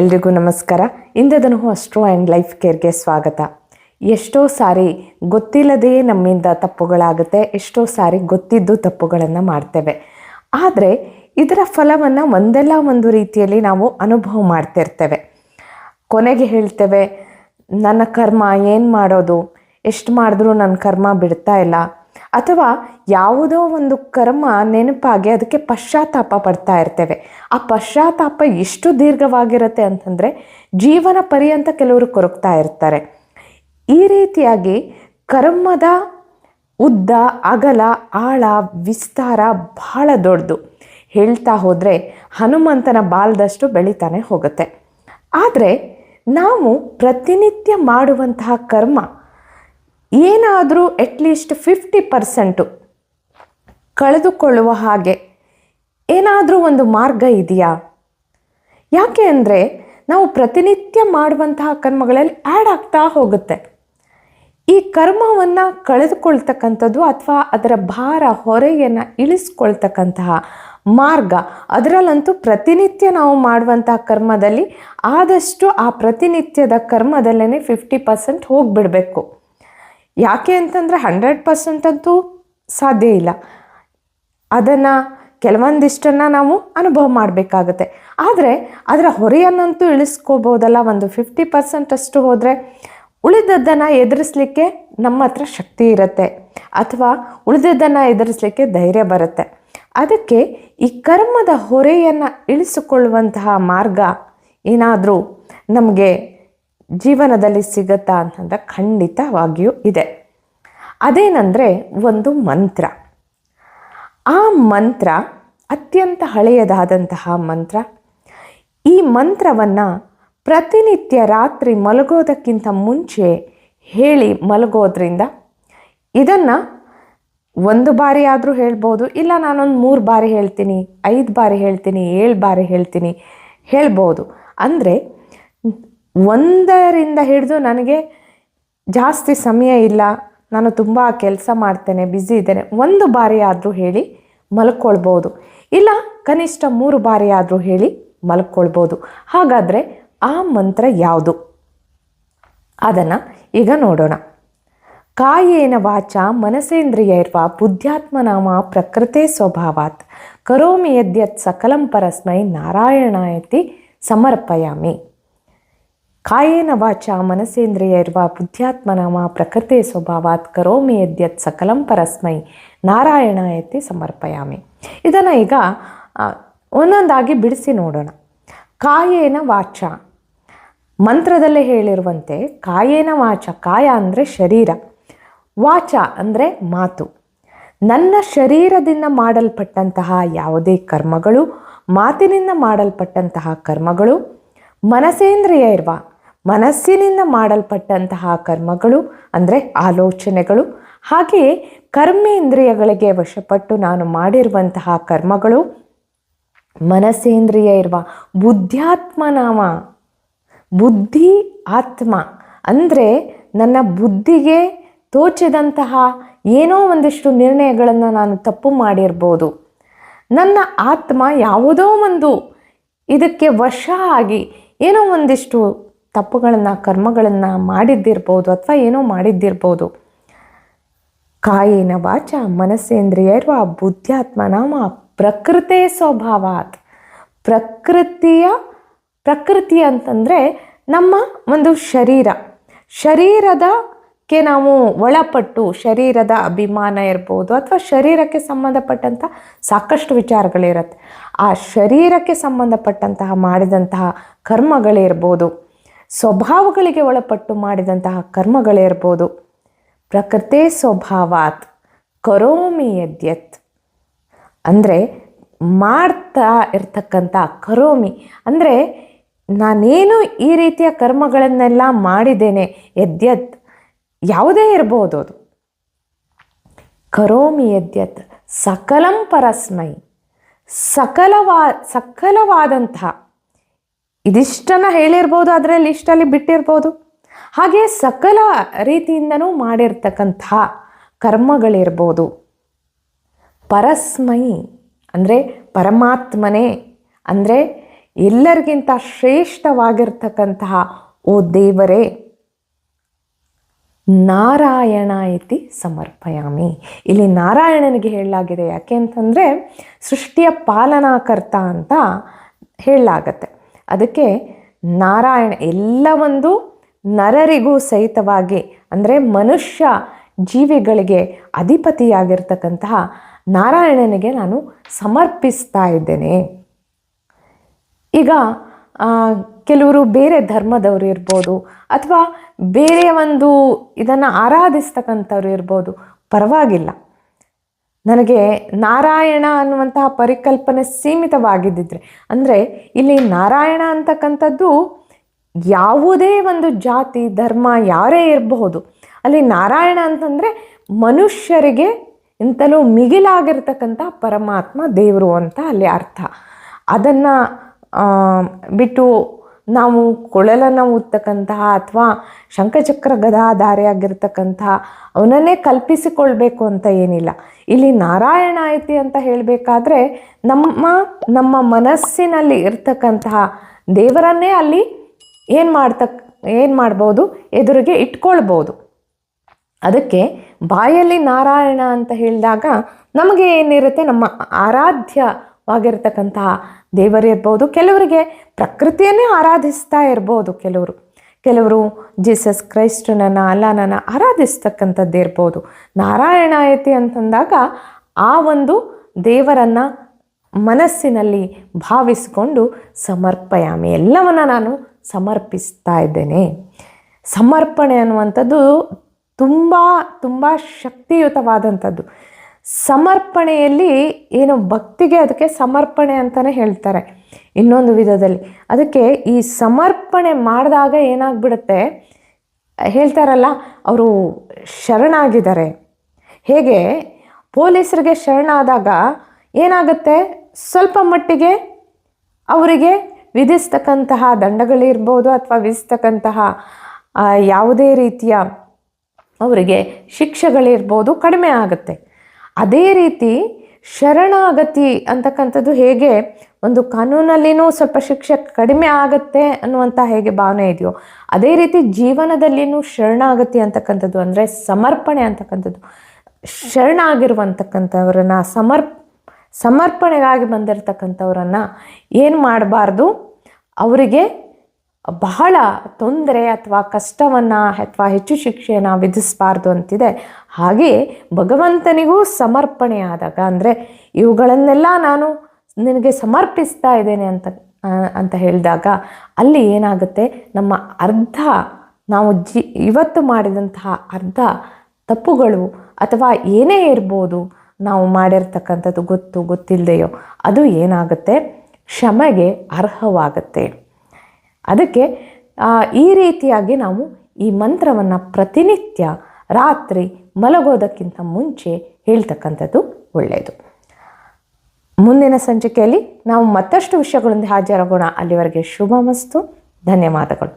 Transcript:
ಎಲ್ರಿಗೂ ನಮಸ್ಕಾರ. ಇಂದದನು ಅಸ್ಟ್ರೋ ಆ್ಯಂಡ್ ಲೈಫ್ ಕೇರ್ಗೆ ಸ್ವಾಗತ. ಎಷ್ಟೋ ಸಾರಿ ಗೊತ್ತಿಲ್ಲದೆಯೇ ನಮ್ಮಿಂದ ತಪ್ಪುಗಳಾಗುತ್ತೆ, ಎಷ್ಟೋ ಸಾರಿ ಗೊತ್ತಿದ್ದು ತಪ್ಪುಗಳನ್ನು ಮಾಡ್ತೇವೆ. ಆದರೆ ಇದರ ಫಲವನ್ನು ಒಂದಲ್ಲ ಒಂದು ರೀತಿಯಲ್ಲಿ ನಾವು ಅನುಭವ ಮಾಡ್ತಿರ್ತೇವೆ. ಕೊನೆಗೆ ಹೇಳ್ತೇವೆ, ನನ್ನ ಕರ್ಮ ಏನು ಮಾಡೋದು? ಎಷ್ಟು ಮಾಡಿದ್ರೂ ನನ್ನ ಕರ್ಮ ಬಿಡ್ತಾ ಇಲ್ಲ. ಅಥವಾ ಯಾವುದೋ ಒಂದು ಕರ್ಮ ನೆನಪಾಗಿ ಅದಕ್ಕೆ ಪಶ್ಚಾತ್ತಾಪ ಪಡ್ತಾ ಇರ್ತೇವೆ. ಆ ಪಶ್ಚಾತ್ತಾಪ ಎಷ್ಟು ದೀರ್ಘವಾಗಿರುತ್ತೆ ಅಂತಂದರೆ ಜೀವನ ಪರ್ಯಂತ ಕೆಲವರು ಕೊರಗ್ತಾ ಇರ್ತಾರೆ. ಈ ರೀತಿಯಾಗಿ ಕರ್ಮದ ಉದ್ದ, ಅಗಲ, ಆಳ, ವಿಸ್ತಾರ ಬಹಳ ದೊಡ್ಡದು. ಹೇಳ್ತಾ ಹೋದರೆ ಹನುಮಂತನ ಬಾಲದಷ್ಟು ಬೆಳಿತಾನೆ ಹೋಗುತ್ತೆ. ಆದರೆ ನಾವು ಪ್ರತಿನಿತ್ಯ ಮಾಡುವಂತಹ ಕರ್ಮ ಏನಾದರೂ ಅಟ್ಲೀಸ್ಟ್ ಫಿಫ್ಟಿ ಪರ್ಸೆಂಟು ಕಳೆದುಕೊಳ್ಳುವ ಹಾಗೆ ಏನಾದರೂ ಒಂದು ಮಾರ್ಗ ಇದೆಯಾ? ಯಾಕೆ ಅಂದರೆ ನಾವು ಪ್ರತಿನಿತ್ಯ ಮಾಡುವಂತಹ ಕರ್ಮಗಳಲ್ಲಿ ಆ್ಯಡ್ ಆಗ್ತಾ ಹೋಗುತ್ತೆ. ಈ ಕರ್ಮವನ್ನು ಕಳೆದುಕೊಳ್ತಕ್ಕಂಥದ್ದು ಅಥವಾ ಅದರ ಭಾರ, ಹೊರೆಯನ್ನು ಇಳಿಸ್ಕೊಳ್ತಕ್ಕಂತಹ ಮಾರ್ಗ. ಅದರಲ್ಲಂತೂ ಪ್ರತಿನಿತ್ಯ ನಾವು ಮಾಡುವಂತಹ ಕರ್ಮದಲ್ಲಿ ಆದಷ್ಟು ಆ ಪ್ರತಿನಿತ್ಯದ ಕರ್ಮದಲ್ಲೇ ಫಿಫ್ಟಿ ಪರ್ಸೆಂಟ್ ಹೋಗಿಬಿಡಬೇಕು. ಯಾಕೆ ಅಂತಂದರೆ ಹಂಡ್ರೆಡ್ ಪರ್ಸೆಂಟ್ ಅಂತೂ ಸಾಧ್ಯ ಇಲ್ಲ. ಅದನ್ನು ಕೆಲವೊಂದಿಷ್ಟನ್ನು ನಾವು ಅನುಭವ ಮಾಡಬೇಕಾಗುತ್ತೆ. ಆದರೆ ಅದರ ಹೊರೆಯನ್ನಂತೂ ಇಳಿಸ್ಕೋಬೋದಲ್ಲ. ಒಂದು ಫಿಫ್ಟಿ ಪರ್ಸೆಂಟ್ ಅಷ್ಟು ಹೋದರೆ ಉಳಿದದ್ದನ್ನು ಎದುರಿಸಲಿಕ್ಕೆ ನಮ್ಮ ಹತ್ರ ಶಕ್ತಿ ಇರುತ್ತೆ. ಅಥವಾ ಉಳಿದದ್ದನ್ನು ಎದುರಿಸಲಿಕ್ಕೆ ಧೈರ್ಯ ಬರುತ್ತೆ. ಅದಕ್ಕೆ ಈ ಕರ್ಮದ ಹೊರೆಯನ್ನು ಇಳಿಸಿಕೊಳ್ಳುವಂತಹ ಮಾರ್ಗ ಏನಾದರೂ ನಮಗೆ ಜೀವನದಲ್ಲಿ ಸಿಗತ್ತಾ ಅಂತಂದರೆ ಖಂಡಿತವಾಗಿಯೂ ಇದೆ. ಅದೇನಂದರೆ ಒಂದು ಮಂತ್ರ. ಆ ಮಂತ್ರ, ಅತ್ಯಂತ ಹಳೆಯದಾದಂತಹ ಮಂತ್ರ, ಈ ಮಂತ್ರವನ್ನು ಪ್ರತಿನಿತ್ಯ ರಾತ್ರಿ ಮಲಗೋದಕ್ಕಿಂತ ಮುಂಚೆ ಹೇಳಿ ಮಲಗೋದ್ರಿಂದ ಇದನ್ನು ಒಂದು ಬಾರಿ ಆದರೂ ಹೇಳ್ಬೋದು, ಇಲ್ಲ ನಾನೊಂದು ಮೂರು ಬಾರಿ ಹೇಳ್ತೀನಿ, ಐದು ಬಾರಿ ಹೇಳ್ತೀನಿ, ಏಳು ಬಾರಿ ಹೇಳ್ತೀನಿ ಹೇಳ್ಬೋದು. ಅಂದರೆ ಒಂದರಿಂದ ಹಿಡಿದು ನನಗೆ ಜಾಸ್ತಿ ಸಮಯ ಇಲ್ಲ. ನಾನು ತುಂಬ ಕೆಲಸ ಮಾಡ್ತೇನೆ ಬ್ಯುಸಿ ಇದ್ದೇನೆ. ಒಂದು ಬಾರಿ ಆದರೂ ಹೇಳಿ ಮಲ್ಕೊಳ್ಬೋದು. ಇಲ್ಲ, ಕನಿಷ್ಠ ಮೂರು ಬಾರಿ ಆದರೂ ಹೇಳಿ ಮಲ್ಕೊಳ್ಬೋದು. ಹಾಗಾದರೆ ಆ ಮಂತ್ರ ಯಾವುದು? ಅದನ್ನು ಈಗ ನೋಡೋಣ. ಕಾಯೇನ ವಾಚ ಮನಸೇಂದ್ರಿಯೈರ್ವ ಬುದ್ಧ್ಯಾತ್ಮನಾಮ ಪ್ರಕೃತೆ ಸ್ವಭಾವಾತ್. ಕರೋಮಿ ಯದ್ಯತ್ ಸಕಲಂ ಪರಸ್ಮೈ ನಾರಾಯಣಾಯತಿ ಸಮರ್ಪಯಾಮಿ. ಕಾಯೇನ ವಾಚ ಮನಸೇಂದ್ರಿಯೈರ್ವ ಬುದ್ಧ್ಯಾತ್ಮನಾಮ ಪ್ರಕೃತಿ ಸ್ವಭಾವಾತ್ ಕರೋಮಿ ಎದ್ಯತ್ ಸಕಲಂ ಪರಸ್ಮೈ ನಾರಾಯಣ ಎತ್ತಿ ಸಮರ್ಪಯಾಮಿ. ಇದನ್ನು ಈಗ ಒಂದೊಂದಾಗಿ ಬಿಡಿಸಿ ನೋಡೋಣ. ಕಾಯೇನ ವಾಚ. ಮಂತ್ರದಲ್ಲೇ ಹೇಳಿರುವಂತೆ ಕಾಯೇನ ವಾಚ, ಕಾಯ ಅಂದರೆ ಶರೀರ. ವಾಚ ಅಂದರೆ ಮಾತು. ನನ್ನ ಶರೀರದಿಂದ ಮಾಡಲ್ಪಟ್ಟಂತಹ ಯಾವುದೇ ಕರ್ಮಗಳು, ಮಾತಿನಿಂದ ಮಾಡಲ್ಪಟ್ಟಂತಹ ಕರ್ಮಗಳು, ಮನಸೇಂದ್ರಿಯ ಇರುವ ಮನಸ್ಸಿನಿಂದ ಮಾಡಲ್ಪಟ್ಟಂತಹ ಕರ್ಮಗಳು, ಅಂದರೆ ಆಲೋಚನೆಗಳು, ಹಾಗೆಯೇ ಕರ್ಮೇಂದ್ರಿಯಗಳಿಗೆ ವಶಪಟ್ಟು ನಾನು ಮಾಡಿರುವಂತಹ ಕರ್ಮಗಳು, ಮನಸ್ಸೇಂದ್ರಿಯ ಇರುವ ಬುದ್ಧ್ಯಾತ್ಮನಾಮ, ಬುದ್ಧಿ ಆತ್ಮ, ಅಂದರೆ ನನ್ನ ಬುದ್ಧಿಗೆ ತೋಚಿದಂತಹ ಏನೋ ಒಂದಿಷ್ಟು ನಿರ್ಣಯಗಳನ್ನು ನಾನು ತಪ್ಪು ಮಾಡಿರ್ಬೋದು. ನನ್ನ ಆತ್ಮ ಯಾವುದೋ ಒಂದು ಇದಕ್ಕೆ ವಶ ಆಗಿ ಏನೋ ಒಂದಿಷ್ಟು ತಪ್ಪುಗಳನ್ನು, ಕರ್ಮಗಳನ್ನು ಮಾಡಿದ್ದಿರ್ಬೋದು ಅಥವಾ ಏನೋ ಮಾಡಿದ್ದಿರ್ಬೋದು. ಕಾಯೇನ ವಾಚ ಮನಸ್ಸೇಂದ್ರಿಯರ್ವ ಬುದ್ಧ್ಯಾತ್ಮ, ನಾಮ ಪ್ರಕೃತೆ ಸ್ವಭಾವಾತ್. ಪ್ರಕೃತಿಯ, ಪ್ರಕೃತಿ ಅಂತಂದರೆ ನಮ್ಮ ಒಂದು ಶರೀರ. ಶರೀರದಕ್ಕೆ ನಾವು ಒಳಪಟ್ಟು, ಶರೀರದ ಅಭಿಮಾನ ಇರ್ಬೋದು ಅಥವಾ ಶರೀರಕ್ಕೆ ಸಂಬಂಧಪಟ್ಟಂಥ ಸಾಕಷ್ಟು ವಿಚಾರಗಳಿರುತ್ತೆ. ಆ ಶರೀರಕ್ಕೆ ಸಂಬಂಧಪಟ್ಟಂತಹ ಮಾಡಿದಂತಹ ಕರ್ಮಗಳಿರ್ಬೋದು. ಸ್ವಭಾವಗಳಿಗೆ ಒಳಪಟ್ಟು ಮಾಡಿದಂತಹ ಕರ್ಮಗಳಿರ್ಬೋದು. ಪ್ರಕೃತಿ ಸ್ವಭಾವಾತ್, ಕರೋಮಿ ಯದ್ಯತ್. ಅಂದರೆ ಮಾಡ್ತಾ ಇರ್ತಕ್ಕಂಥ ಕರೋಮಿ. ಅಂದರೆ ನಾನೇನು ಈ ರೀತಿಯ ಕರ್ಮಗಳನ್ನೆಲ್ಲ ಮಾಡಿದ್ದೇನೆ, ಯದ್ಯತ್, ಯಾವುದೇ ಇರ್ಬೋದು ಅದು. ಕರೋಮಿ ಯದ್ಯತ್, ಸಕಲಂ ಪರಸ್ಮೈ. ಸಕಲವಾ, ಸಕಲವಾದಂತಹ ಇದಿಷ್ಟನ್ನು ಹೇಳಿರ್ಬೋದು, ಅದರಲ್ಲಿ ಇಷ್ಟಲ್ಲಿ ಬಿಟ್ಟಿರ್ಬೋದು. ಹಾಗೆ ಸಕಲ ರೀತಿಯಿಂದನೂ ಮಾಡಿರ್ತಕ್ಕಂಥ ಕರ್ಮಗಳಿರ್ಬೋದು. ಪರಸ್ಮೈ ಅಂದರೆ ಪರಮಾತ್ಮನೇ ಅಂದರೆ ಎಲ್ಲರಿಗಿಂತ ಶ್ರೇಷ್ಠವಾಗಿರ್ತಕ್ಕಂತಹ ಓ ದೇವರೇ, ನಾರಾಯಣ ಇತಿ ಸಮರ್ಪಯಾಮಿ. ಇಲ್ಲಿ ನಾರಾಯಣನಿಗೆ ಹೇಳಲಾಗಿದೆ ಯಾಕೆ ಅಂತಂದರೆ ಸೃಷ್ಟಿಯ ಪಾಲನಾಕರ್ತ ಅಂತ ಹೇಳಲಾಗತ್ತೆ. ಅದಕ್ಕೆ ನಾರಾಯಣ ಎಲ್ಲ ಒಂದು ನರರಿಗೂ ಸಹಿತವಾಗಿ, ಅಂದರೆ ಮನುಷ್ಯ ಜೀವಿಗಳಿಗೆ ಅಧಿಪತಿಯಾಗಿರ್ತಕ್ಕಂತಹ ನಾರಾಯಣನಿಗೆ ನಾನು ಸಮರ್ಪಿಸ್ತಾ ಇದ್ದೇನೆ. ಈಗ ಕೆಲವರು ಬೇರೆ ಧರ್ಮದವರು ಇರ್ಬೋದು, ಅಥವಾ ಬೇರೆ ಒಂದು ಇದನ್ನು ಆರಾಧಿಸ್ತಕ್ಕಂಥವ್ರು ಇರ್ಬೋದು, ಪರವಾಗಿಲ್ಲ. ನನಗೆ ನಾರಾಯಣ ಅನ್ನುವಂತಹ ಪರಿಕಲ್ಪನೆ ಸೀಮಿತವಾಗಿದ್ದಿದ್ರೆ, ಅಂದರೆ ಇಲ್ಲಿ ನಾರಾಯಣ ಅಂತಕ್ಕಂಥದ್ದು ಯಾವುದೇ ಒಂದು ಜಾತಿ, ಧರ್ಮ ಯಾರೇ ಇರಬಹುದು, ಅಲ್ಲಿ ನಾರಾಯಣ ಅಂತಂದರೆ ಮನುಷ್ಯರಿಗೆ ಇಂತಲೂ ಮಿಗಿಲಾಗಿರ್ತಕ್ಕಂಥ ಪರಮಾತ್ಮ ದೇವರು ಅಂತ ಅಲ್ಲಿ ಅರ್ಥ. ಅದನ್ನು ಬಿಟ್ಟು ನಾವು ಕೊಳಲನ್ನು ಊದ್ತಕ್ಕಂತಹ ಅಥವಾ ಶಂಖಚಕ್ರ ಗದಾಧಾರಿಯಾಗಿರ್ತಕ್ಕಂತಹ ಅವನನ್ನೇ ಕಲ್ಪಿಸಿಕೊಳ್ಬೇಕು ಅಂತ ಏನಿಲ್ಲ. ಇಲ್ಲಿ ನಾರಾಯಣ ಐತಿ ಅಂತ ಹೇಳಬೇಕಾದ್ರೆ ನಮ್ಮ ನಮ್ಮ ಮನಸ್ಸಿನಲ್ಲಿ ಇರ್ತಕ್ಕಂತಹ ದೇವರನ್ನೇ ಅಲ್ಲಿ ಏನು ಮಾಡ್ತಕ್ ಏನು ಮಾಡ್ಬೋದು? ಎದುರಿಗೆ ಇಟ್ಕೊಳ್ಬೋದು. ಅದಕ್ಕೆ ಬಾಯಲ್ಲಿ ನಾರಾಯಣ ಅಂತ ಹೇಳಿದಾಗ ನಮಗೆ ಏನಿರುತ್ತೆ? ನಮ್ಮ ಆರಾಧ್ಯವಾಗಿರ್ತಕ್ಕಂತಹ ದೇವರಿರ್ಬೋದು ಕೆಲವರಿಗೆ ಪ್ರಕೃತಿಯನ್ನೇ ಆರಾಧಿಸ್ತಾ ಇರ್ಬೋದು ಕೆಲವರು. ಕೆಲವರು ಜೀಸಸ್ ಕ್ರೈಸ್ಟನನ್ನ ಅಲ್ಲನನ್ನು ಆರಾಧಿಸ್ತಕ್ಕಂಥದ್ದು ಇರ್ಬೋದು. ನಾರಾಯಣ ಐತಿ ಅಂತಂದಾಗ ಆ ಒಂದು ದೇವರನ್ನು ಮನಸ್ಸಿನಲ್ಲಿ ಭಾವಿಸಿಕೊಂಡು ಸಮರ್ಪಯಾಮಿ. ಎಲ್ಲವನ್ನ ನಾನು ಸಮರ್ಪಿಸ್ತಾ ಇದ್ದೇನೆ. ಸಮರ್ಪಣೆ ಅನ್ನುವಂಥದ್ದು ತುಂಬ ತುಂಬ ಶಕ್ತಿಯುತವಾದಂಥದ್ದು. ಸಮರ್ಪಣೆಯಲ್ಲಿ ಏನು ಭಕ್ತಿಗೆ ಅದಕ್ಕೆ ಸಮರ್ಪಣೆ ಅಂತಲೇ ಹೇಳ್ತಾರೆ. ಇನ್ನೊಂದು ವಿಧದಲ್ಲಿ ಅದಕ್ಕೆ ಈ ಸಮರ್ಪಣೆ ಮಾಡಿದಾಗ ಏನಾಗ್ಬಿಡುತ್ತೆ? ಹೇಳ್ತಾರಲ್ಲ, ಅವರು ಶರಣಾಗಿದ್ದಾರೆ. ಹೇಗೆ? ಪೊಲೀಸರಿಗೆ ಶರಣಾದಾಗ ಏನಾಗುತ್ತೆ? ಸ್ವಲ್ಪ ಮಟ್ಟಿಗೆ ಅವರಿಗೆ ವಿಧಿಸ್ತಕ್ಕಂತಹ ದಂಡಗಳಿರ್ಬೋದು ಅಥವಾ ವಿಧಿಸ್ತಕ್ಕಂತಹ ಯಾವುದೇ ರೀತಿಯ ಅವರಿಗೆ ಶಿಕ್ಷೆಗಳಿರ್ಬೋದು ಕಡಿಮೆ ಆಗುತ್ತೆ. ಅದೇ ರೀತಿ ಶರಣಾಗತಿ ಅಂತಕ್ಕಂಥದ್ದು ಹೇಗೆ? ಒಂದು ಕಾನೂನಲ್ಲಿನೂ ಸ್ವಲ್ಪ ಶಿಕ್ಷೆ ಕಡಿಮೆ ಆಗುತ್ತೆ ಅನ್ನುವಂಥ ಹೇಗೆ ಭಾವನೆ ಇದೆಯೋ, ಅದೇ ರೀತಿ ಜೀವನದಲ್ಲಿನೂ ಶರಣಾಗತಿ ಅಂತಕ್ಕಂಥದ್ದು ಅಂದರೆ ಸಮರ್ಪಣೆ ಅಂತಕ್ಕಂಥದ್ದು. ಶರಣಾಗಿರುವಂತಕ್ಕಂಥವ್ರನ್ನ ಸಮರ್ಪ್ ಸಮರ್ಪಣೆಗಾಗಿ ಬಂದಿರತಕ್ಕಂಥವ್ರನ್ನ ಏನು ಮಾಡಬಾರ್ದು? ಅವರಿಗೆ ಬಹಳ ತೊಂದರೆ ಅಥವಾ ಕಷ್ಟವನ್ನು ಅಥವಾ ಹೆಚ್ಚು ಶಿಕ್ಷೆಯನ್ನು ವಿಧಿಸಬಾರ್ದು ಅಂತಿದೆ. ಹಾಗೆ ಭಗವಂತನಿಗೂ ಸಮರ್ಪಣೆ ಆದಾಗ ಅಂದರೆ ಇವುಗಳನ್ನೆಲ್ಲ ನಾನು ನಿನಗೆ ಸಮರ್ಪಿಸ್ತಾ ಇದ್ದೇನೆ ಅಂತ ಅಂತ ಹೇಳಿದಾಗ ಅಲ್ಲಿ ಏನಾಗುತ್ತೆ? ನಮ್ಮ ಅರ್ಧ, ನಾವು ಜಿ, ಇವತ್ತು ಮಾಡಿದಂತಹ ಅರ್ಧ ತಪ್ಪುಗಳು ಅಥವಾ ಏನೇ ಇರ್ಬೋದು ನಾವು ಮಾಡಿರ್ತಕ್ಕಂಥದ್ದು ಗೊತ್ತು ಗೊತ್ತಿಲ್ಲದೆಯೋ ಅದು ಏನಾಗುತ್ತೆ? ಕ್ಷಮೆಗೆ ಅರ್ಹವಾಗುತ್ತೆ. ಅದಕ್ಕೆ ಈ ರೀತಿಯಾಗಿ ನಾವು ಈ ಮಂತ್ರವನ್ನು ಪ್ರತಿನಿತ್ಯ ರಾತ್ರಿ ಮಲಗೋದಕ್ಕಿಂತ ಮುಂಚೆ ಹೇಳ್ತಕ್ಕಂಥದ್ದು ಒಳ್ಳೆಯದು. ಮುಂದಿನ ಸಂಚಿಕೆಯಲ್ಲಿ ನಾವು ಮತ್ತಷ್ಟು ವಿಷಯಗಳೊಂದಿಗೆ ಹಾಜರಾಗೋಣ. ಅಲ್ಲಿವರೆಗೆ ಶುಭ ಮಸ್ತು ಧನ್ಯವಾದಗಳು.